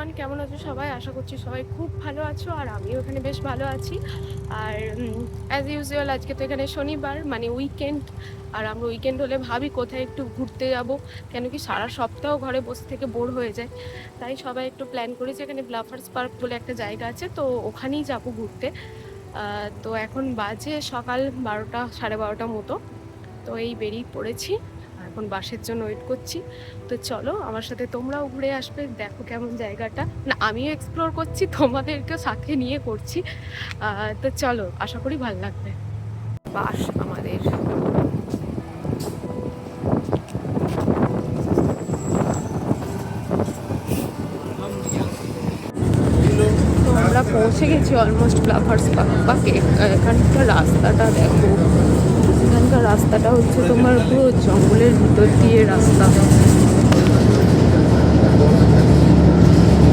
Everyone কেমন আছো সবাই? আশা করছি সবাই খুব ভালো আছো আর আমিও এখানে বেশ ভালো আছি। আর অ্যাজ ইউজুয়াল আজকে তো এখানে শনিবার মানে উইকেন্ড আর আমরা উইকেন্ড হলে ভাবি কোথায় একটু ঘুরতে যাব। কেন কি সারা সপ্তাহ ঘরে বসে থেকে বোর হয়ে যায়। তাই সবাই একটু প্ল্যান করেছে এখানে ব্লাফার্স পার্ক বলে একটা জায়গা আছে, তো ওখানেই যাব ঘুরতে। তো এখন বাজে সকাল বারোটা, সাড়ে বারোটা মতো। তো এই বেরিয়ে পড়েছি। এখন বাসের জন্য ওয়েট করছি। তো চলো আমার সাথে তোমরাও ঘুরে আসবে, দেখো কেমন জায়গাটা। না, আমিও এক্সপ্লোর করছি, তোমাদেরকেও সাথে নিয়ে করছি। তো চলো, আশা করি ভালো লাগবে। বাস আমাদের। পৌঁছে গেছি অলমোস্ট ব্লাফার্স পার্ক এখানকার রাস্তাটা দেখো। এখানকার রাস্তাটা হচ্ছে তোমার পুরো জঙ্গলের ভিতর দিয়ে রাস্তা।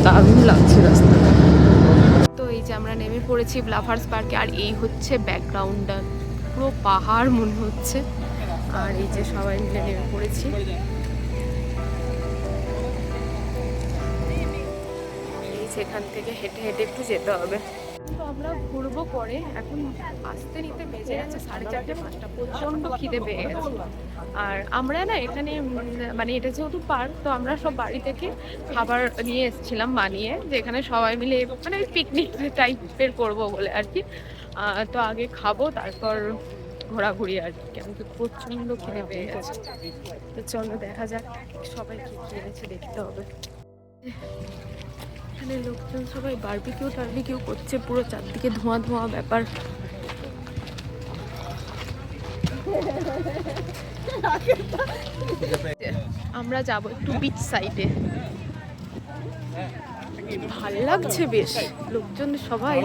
দারুণ লাগছে রাস্তাটা। তো এই যে আমরা নেমে পড়েছি ব্লাফার্স পার্কে আর এই হচ্ছে ব্যাকগ্রাউন্ডটা পুরো পাহাড় মনে হচ্ছে। আর এই যে সবাই মিলে নেমে পড়েছি। এই সেখান থেকে হেঁটে হেঁটে একটু যেতে হবে। তো আমরা ঘুরবো পরে। এখন আসতে নিতে বেজে গেছে সাড়ে চারটে, পাঁচটা প্রচণ্ড খিদে পেয়ে গেছে। আর আমরা না এখানে মানে এটা যেহেতু পার্ক, তো আমরা সব বাড়ি থেকে খাবার নিয়ে এসেছিলাম বানিয়ে যে এখানে সবাই মিলে মানে পিকনিক টাইপের করব বলে আর কি। তো আগে খাব, তারপর ঘোরাঘুরি আর কি। কেন কি প্রচণ্ড খিদে পেয়ে গেছে। তো চলো দেখা যাক সবাই কি কি এনেছে দেখতে হবে। এখানে লোকজন সবাই বারবিকিউ টারবিকিউ করছে পুরো চারদিকে ধোঁয়া ধোঁয়া ব্যাপার। আমরা যাব একটু বিচ সাইডে ভালো লাগছে বেশ লোকজন সবাই।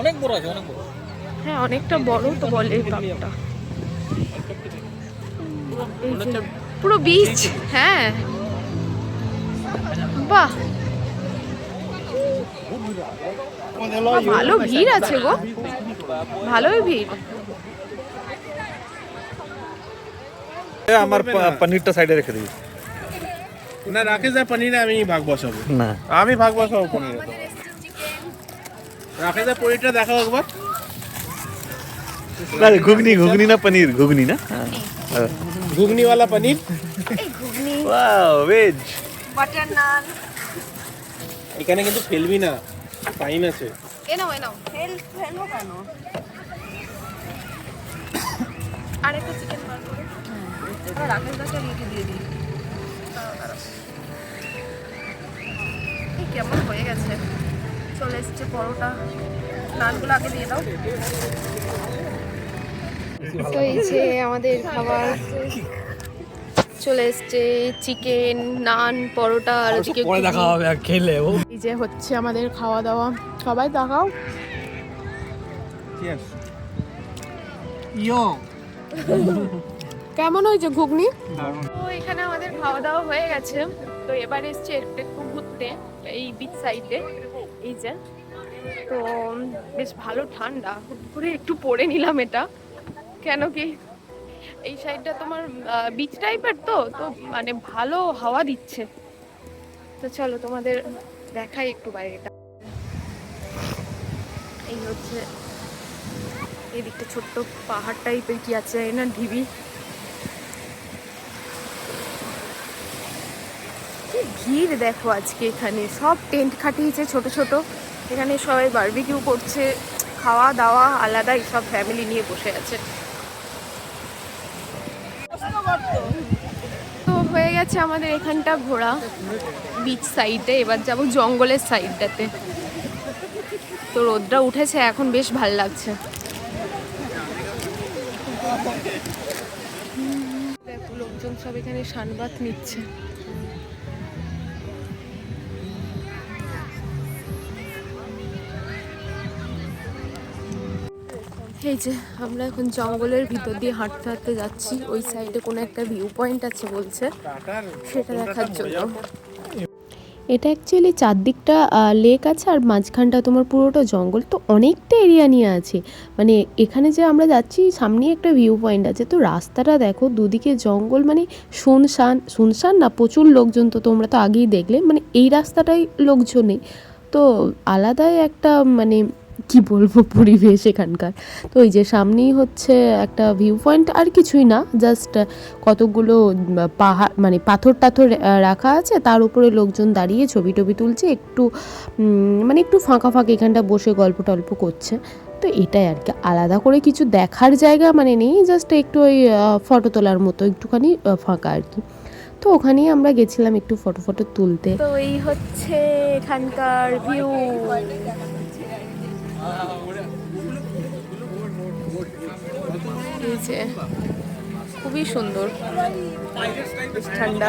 অনেক বড় আছে অনেক বড়। হ্যাঁ অনেকটা বড় তো বলে পার্কটা পুরো বিচ হ্যাঁ। বাহ, ভালো ভিড় আছে গো। ভালোই ভিড়। আমার পনিরটা সাইডে রেখে দিবি। না রাকেশ আর পনিরে আমি ভাগ বসাবো। না। আমি ভাগ বসাবো পনিরে। তো রাকেশ পনিরটা দেখাও একবার। না ঘুগনি ঘুগনি না পনির ঘুগনি না? ঘুগনিওয়ালা paneer. Wow veg butter naan এখানে কিন্তু ফেলবি না ফাইন আছে। এ নাও এ নাও। আর একটা চিকেন বার করে। রাকেশ দাকে লিখে দিয়ে দিই। কেমন হয়ে গেছে। চলে এসছে পরোটা। নানগুলো আগে দিয়ে দাও। তো এই যে আমাদের খাবার। চলে এসছে চিকেন নান পরোটা আর ওদিকে পরে দেখা হবে আর খেলে ও। এই যে হচ্ছে আমাদের খাওয়া দাওয়া। সবাই দেখাও। ইয়ো। কেমন হয়েছে ঘুগনি? তো এখানে আমাদের খাওয়া দাওয়া হয়ে গেছে। তো এবার এসছে একটু একটু ঘুরতে এই বিচ সাইডে এই যে। তো বেশ ভালো ঠান্ডা। হুট করে একটু পরে নিলাম এটা। কেন কি? এই সাইডটা তোমার বিচ টাইপের তো তো মানে ভালো হাওয়া দিচ্ছে। তো চলো তোমাদের দেখাই একটু বাইরেটা। এই হচ্ছে এদিকটা ছোট্ট পাহাড় টাইপের কি আছে না ঢিবি? ভিড় দেখো আজকে এখানে। সব টেন্ট খাটিয়েছে ছোট ছোট। এখানে সবাই বারবিকিউ করছে খাওয়া দাওয়া আলাদা সব ফ্যামিলি নিয়ে বসে আছে তো হয়ে গেছে আমাদের এখানটা ঘোরা বিচ সাইডে এবার যাব জঙ্গলের সাইডটাতে তো রোদটা উঠেছে, এখন বেশ ভালো লাগছে। লোকজন সব এখানে সানবাত নিচ্ছে। এই যে আমরা এখন জঙ্গলের ভিতর দিয়ে হাঁটতে হাঁটতে যাচ্ছি, ওই সাইডে কোনো একটা ভিউ পয়েন্ট আছে বলছে, সেটা দেখার জন্য। এটা অ্যাকচুয়ালি চারদিকটা লেক আছে আর মাঝখানটা তোমার পুরোটা জঙ্গল, তো অনেকটা এরিয়া নিয়ে আছে। মানে এখানে যে আমরা যাচ্ছি, সামনেই একটা ভিউ পয়েন্ট আছে। তো রাস্তাটা দেখো, দুদিকে জঙ্গল মানে শুনশান শুনশান না, প্রচুর লোকজন, তো তোমরা তো আগেই দেখলে মানে এই রাস্তাটাই লোকজন তো আলাদাই একটা মানে কি বলব পরিবেশ এখানকার। তো এই যে সামনেই হচ্ছে একটা ভিউ পয়েন্ট আর কিছুই না জাস্ট কতগুলো পাহাড় মানে পাথর টাথর রাখা আছে, তার উপরে লোকজন দাঁড়িয়ে ছবি টবি তুলছে, একটু মানে একটু ফাঁকা ফাঁকা এখানটা বসে গল্প টল্প করছে। তো এটাই আর কি। আলাদা করে কিছু দেখার জায়গা মানে নেই জাস্ট একটু ওই ফটো তোলার মতো, একটুখানি ফাঁকা আর কি। তো ওখানেই আমরা গেছিলাম একটু ফটো ফটো তুলতে। তো এই হচ্ছে এখানকার ভিউ এই যে খুবই সুন্দর। ঠান্ডা।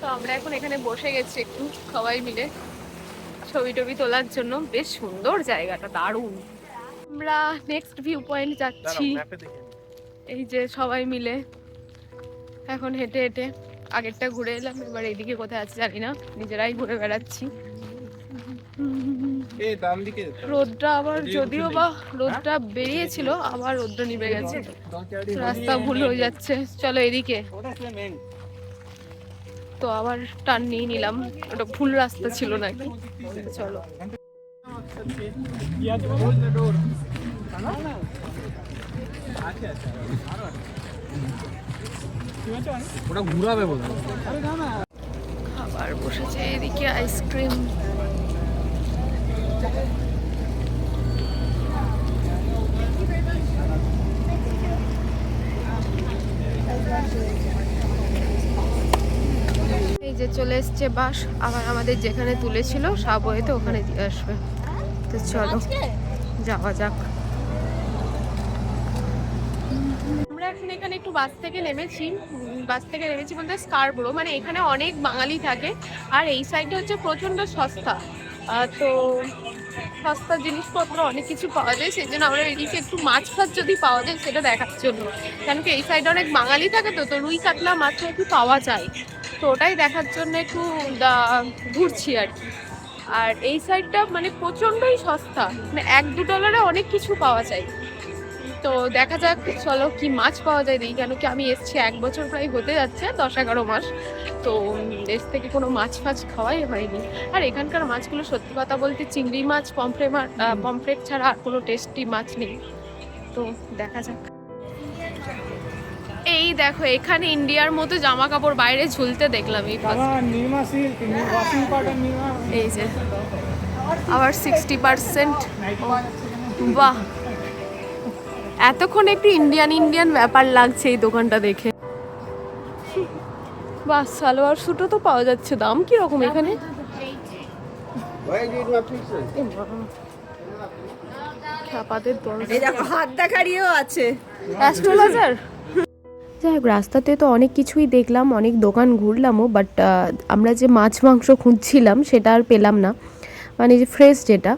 তো আমরা এখন এখানে বসে গেছি একটু সবাই মিলে। ছবি টবি তোলার জন্য। বেশ সুন্দর জায়গাটা দারুণ। আমরা নেক্সট ভিউ পয়েন্ট যাচ্ছি। এই যে সবাই মিলে। এখন হেঁটে হেঁটে আগেরটা ঘুরে এলাম এবার এইদিকে কোথায় আছে জানি না নিজেরাই ঘুরে বেড়াচ্ছি। রোদটা আবার যদিও বা রোদটা বেরিয়েছিল আবার রোদটা নিভে গেছে। রাস্তা ভুল হয়ে যাচ্ছে। চলো এদিকে। তো আবার টান নিয়ে নিলাম। ওটা ভুল রাস্তা ছিল নাকি চলো। ওটা ঘুরাবে বলে খাবার বসেছে এদিকে আইসক্রিম। এই যে চলে এসছে বাস, আবার আমাদের যেখানে তুলেছিল, সাবওয়েতে ওখানে দিয়ে আসবে। তো চলো, যাওয়া যাক আমরা এখন এখানে একটু বাস থেকে নেমেছি বাস থেকে নেমেছি বলতে স্কারবোরো মানে এখানে অনেক বাঙালি থাকে। আর এই সাইডে হচ্ছে প্রচণ্ড সস্তা। তো সস্তা জিনিসপত্র অনেক কিছু পাওয়া যায় সেই জন্য আমরা এদিকে একটু মাছ ফাছ যদি পাওয়া যায়, সেটা দেখার জন্য। কেন কি, এই সাইডে অনেক বাঙালি থাকে তো তো রুই কাতলা মাছ একটু পাওয়া যায়। তো ওটাই দেখার জন্য একটু ঘুরছি আর কি। আর এই সাইডটা মানে প্রচণ্ডই সস্তা মানে এক দু ডলারে অনেক কিছু পাওয়া যায়। তো দেখা যাক চলো কি মাছ পাওয়া যায় দেখি। কেন কি আমি এসছি এক বছর প্রায় হতে যাচ্ছে দশ এগারো মাস। তো দেশ থেকে কোনো মাছ ফাছ খাওয়াই হয়নি। আর এখানকার মাছগুলো সত্যি কথা বলতে চিংড়ি মাছ পমফ্রে পমফ্রেট ছাড়া আর কোনো টেস্টি মাছ নেই। তো দেখা যাক। এই দেখো এখানে ইন্ডিয়ার মতো জামা কাপড় বাইরে ঝুলতে দেখলাম এই এই যে আবার সিক্সটি পার্সেন্ট বাহ! এতক্ষণ একটু ইন্ডিয়ান ইন্ডিয়ান ব্যাপার লাগছে এই দোকানটা দেখে। বাহ সালোয়ার স্যুটও তো পাওয়া যাচ্ছে দাম কি রকম এখানে হাত দেখারিও আছে। অ্যাস্ট্রোলজার যাই হোক রাস্তাতে তো অনেক কিছুই দেখলাম অনেক দোকান ঘুরলামও বাট আমরা যে মাছ মাংস খুঁজছিলাম সেটা আর পেলাম না। মানে যে ফ্রেশ যেটা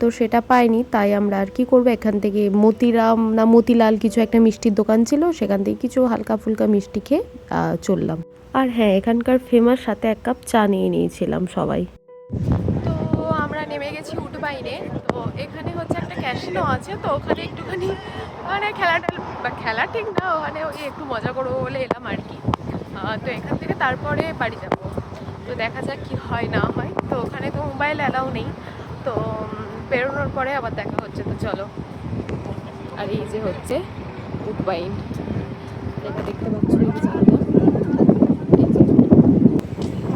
তো সেটা পাইনি তাই আমরা আর কি করব? এখান থেকে মতিরাম না মতিলাল কিছু একটা মিষ্টির দোকান ছিল সেখান থেকে কিছু হালকা ফুলকা মিষ্টি খেয়ে চললাম। আর হ্যাঁ এখানকার ফেমাস সাথে এক কাপ চা নিয়ে নিয়েছিলাম সবাই। তো আমরা নেমে গেছি উডবাইনে তো এখানে হচ্ছে একটা ক্যাসিনো আছে তো ওখানে একটুখানি মানে খেলাটা বা খেলা ঠিক না ওখানে ওই একটু মজা করব বলে এলাম আর কি। তো এখান থেকে তারপরে বাড়ি যাব। তো দেখা যাক কি হয় না হয়। তো ওখানে তো মোবাইল অ্যালাউ নেই। তো পেরোনোর পরে আবার দেখা হচ্ছে, তো চলো। আর এই যে হচ্ছে উডবাইন এটা দেখতে পাচ্ছ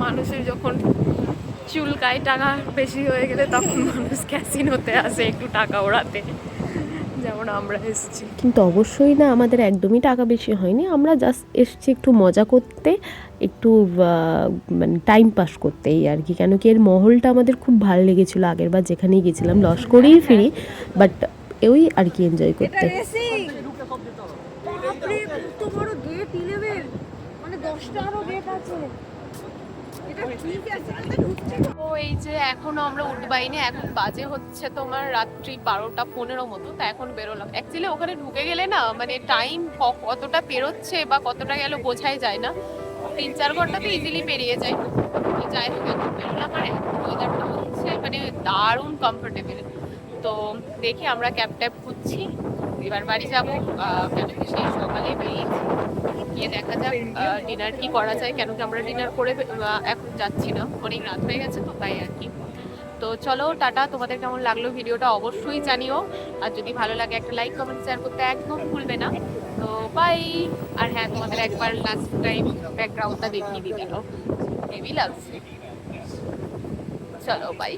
মানুষের যখন চুলকায় টাকা বেশি হয়ে গেলে তখন মানুষ ক্যাসিনোতে আসে একটু টাকা ওড়াতে। যেমন আমরা এসেছি। কিন্তু অবশ্যই না আমাদের একদমই টাকা বেশি হয়নি। আমরা জাস্ট এসেছি একটু মজা করতে একটু মানে টাইম পাস করতে এই আর কি। কেন কি এর মহলটা আমাদের খুব ভালো লেগেছিলো আগের বার যেখানেই গেছিলাম লস্করেই ফিরি বাট ওই আর কি এনজয় করতে রেসিং বাপরে কত বড় গেট ইলেভেন মানে দশটা আরও গেট আছে এটা তো এই যে এখনও আমরা উঠবাইনি এখন বাজে হচ্ছে তোমার রাত্রি বারোটা পনেরো মতো, তা এখন বেরোলাম। অ্যাকচুয়ালি ওখানে ঢুকে গেলে না মানে টাইম কতটা পেরোচ্ছে বা কতটা গেল বোঝাই যায় না। তিন চার ঘণ্টা তো ইজিলি পেরিয়ে যায়। যাই হোক, এখন বেরোলাম আর ওয়েদারটা হচ্ছে মানে দারুণ কমফোর্টেবল তো দেখি আমরা ক্যাব ট্যাব খুঁজছি। এবার বাড়ি যাব সেই সকালে গিয়ে দেখা যাক ডিনার কি করা যায়, কেন কি আমরা ডিনার করে এখন যাচ্ছি না, অনেক রাত হয়ে গেছে তো তাই আর কি। তো চলো, টাটা, তোমাদের কেমন লাগল ভিডিওটা অবশ্যই জানিও, আর যদি ভালো লাগে একটা লাইক কমেন্ট শেয়ার করতে একদম ভুলবে না। তো বাই আর হ্যাঁ তোমাদের একবার লাস্ট টাইম ব্যাকগ্রাউন্ডটা দেখিয়ে দিই কেন হেভি লাগছে চলো বাই